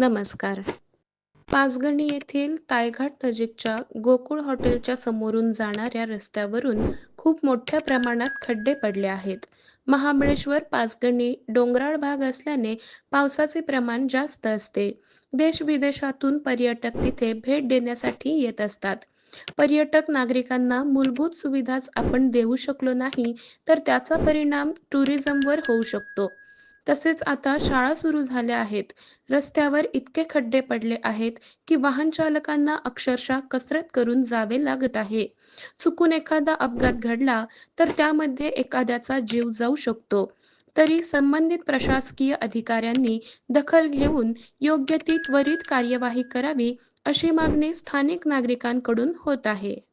नमस्कार. पाचगणी येथील तायघाट नजीकच्या गोकुळ हॉटेलच्या समोरून जाणाऱ्या रस्त्यावरून खूप मोठ्या प्रमाणात खड्डे पडले आहेत. महाबळेश्वर पाचगणी डोंगराळ भाग असल्याने पावसाचे प्रमाण जास्त असते. देश-विदेशातून पर्यटक तिथे भेट देण्यासाठी येत असतात. पर्यटक नागरिकांना मूलभूत सुविधाच आपण देऊ शकलो नाही तर त्याचा परिणाम टुरिझमवर होऊ शकतो. तसेच आता शाळा सुरू झाल्या आहेत. रस्त्यावर इतके खड्डे पडले आहेत की वाहनचालकांना अक्षरशः कसरत करून जावे लागत आहे. चुकून एखादा अपघात घडला तर त्यामध्ये एखाद्याचा जीव जाऊ शकतो. तरी संबंधित प्रशासकीय अधिकाऱ्यांनी दखल घेऊन योग्य ती त्वरित कार्यवाही करावी अशी मागणी स्थानिक नागरिकांकडून होत आहे.